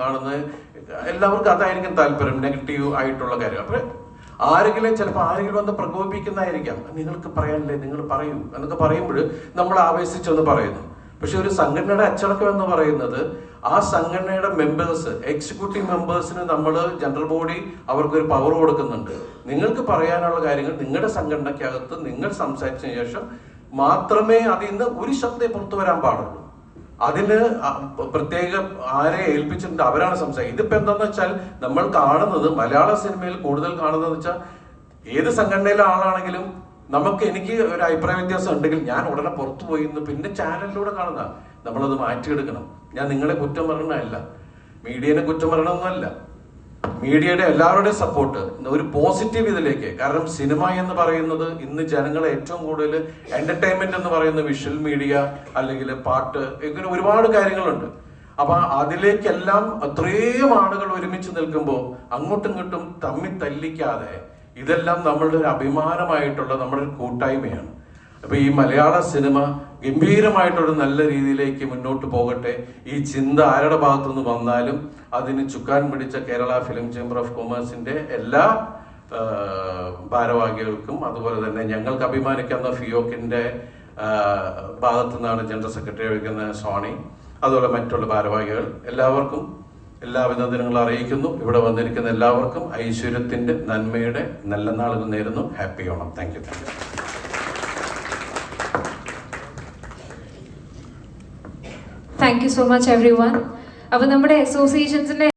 കാണുന്നത്. എല്ലാവർക്കും അതായിരിക്കും താല്പര്യം നെഗറ്റീവ് ആയിട്ടുള്ള കാര്യം. അപ്പൊ ആരെങ്കിലും ചിലപ്പോൾ ആരെങ്കിലും വന്ന് പ്രകോപിപ്പിക്കുന്നതായിരിക്കാം നിങ്ങൾക്ക് പറയാനില്ലേ? നിങ്ങൾ പറയൂ. എന്നൊക്കെ പറയുമ്പോൾ നമ്മൾ ആവേശിച്ചൊന്ന് പറയുന്നു. പക്ഷെ ഒരു സംഘടനയുടെ അച്ചടക്കം എന്ന് പറയുന്നത് ആ സംഘടനയുടെ മെമ്പേഴ്സ് എക്സിക്യൂട്ടീവ് മെമ്പേഴ്സിന് നമ്മൾ ജനറൽ ബോഡി അവർക്കൊരു പവർ കൊടുക്കുന്നുണ്ട്. നിങ്ങൾക്ക് പറയാനുള്ള കാര്യങ്ങൾ നിങ്ങളുടെ സംഘടനയ്ക്കകത്ത് നിങ്ങൾ സംസാരിച്ചതിന് ശേഷം മാത്രമേ അതിൽ നിന്ന് ഒരു ശബ്ദം പുറത്തു വരാൻ പാടുള്ളൂ. അതിന് പ്രത്യേക ആരെ ഏൽപ്പിച്ചിട്ടുണ്ട് അവരാണ് സംസാരിക്കുന്നത്. ഇതിപ്പോ എന്താന്ന് വെച്ചാൽ നമ്മൾ കാണുന്നത് മലയാള സിനിമയിൽ കൂടുതൽ കാണുന്നത് വെച്ചാൽ ഏത് സംഘടനയിലെ ആളാണെങ്കിലും നമുക്ക് എനിക്ക് ഒരു അഭിപ്രായ വ്യത്യാസം ഉണ്ടെങ്കിൽ ഞാൻ ഉടനെ പുറത്തു പോയി പിന്നെ ചാനലിലൂടെ കാണുന്ന നമ്മളത് മാറ്റിയെടുക്കണം. ഞാൻ നിങ്ങളെ കുറ്റം പറയണമല്ല മീഡിയനെ കുറ്റം പറയണമെന്നല്ല മീഡിയയുടെ എല്ലാവരുടെയും സപ്പോർട്ട് ഒരു പോസിറ്റീവ് ഇതിലേക്ക്. കാരണം സിനിമ എന്ന് പറയുന്നത് ഇന്ന് ജനങ്ങളെ ഏറ്റവും കൂടുതൽ എന്റർടൈൻമെന്റ് എന്ന് പറയുന്ന വിഷ്വൽ മീഡിയ അല്ലെങ്കിൽ പാട്ട് ഇങ്ങനെ ഒരുപാട് കാര്യങ്ങളുണ്ട്. അപ്പൊ അതിലേക്കെല്ലാം അത്രയും ആളുകൾ ഒരുമിച്ച് നിൽക്കുമ്പോൾ അങ്ങോട്ടും ഇങ്ങോട്ടും തമ്മി തല്ലിക്കാതെ ഇതെല്ലാം നമ്മളുടെ ഒരു അഭിമാനമായിട്ടുള്ള നമ്മുടെ ഒരു കൂട്ടായ്മയാണ്. അപ്പൊ ഈ മലയാള സിനിമ ഗംഭീരമായിട്ടൊരു നല്ല രീതിയിലേക്ക് മുന്നോട്ട് പോകട്ടെ. ഈ ചിന്ത ആരുടെ ഭാഗത്തുനിന്ന് വന്നാലും അതിന് ചുക്കാൻ പിടിച്ച കേരള ഫിലിം ചേംബർ ഓഫ് കൊമേഴ്സിന്റെ എല്ലാ ഭാരവാഹികൾക്കും അതുപോലെ തന്നെ ഞങ്ങൾക്ക് അഭിമാനിക്കുന്ന ഫിയോക്കിന്റെ ഭാഗത്തു നിന്നാണ് ജനറൽ സെക്രട്ടറി വഹിക്കുന്ന സോണി അതുപോലെ മറ്റുള്ള ഭാരവാഹികൾ എല്ലാവർക്കും എല്ലാ അഭിനന്ദനങ്ങളും അറിയിക്കുന്നു. ഇവിടെ വന്നിരിക്കുന്ന എല്ലാവർക്കും ഐശ്വര്യത്തിന്റെ നന്മയുടെ നല്ല നാളുകൾ നേരുന്നു. Happy Onam. Thank you. Thank you. Thank you so much everyone അപ്പോൾ നമ്മുടെ അസോസിയേഷൻസിന്റെ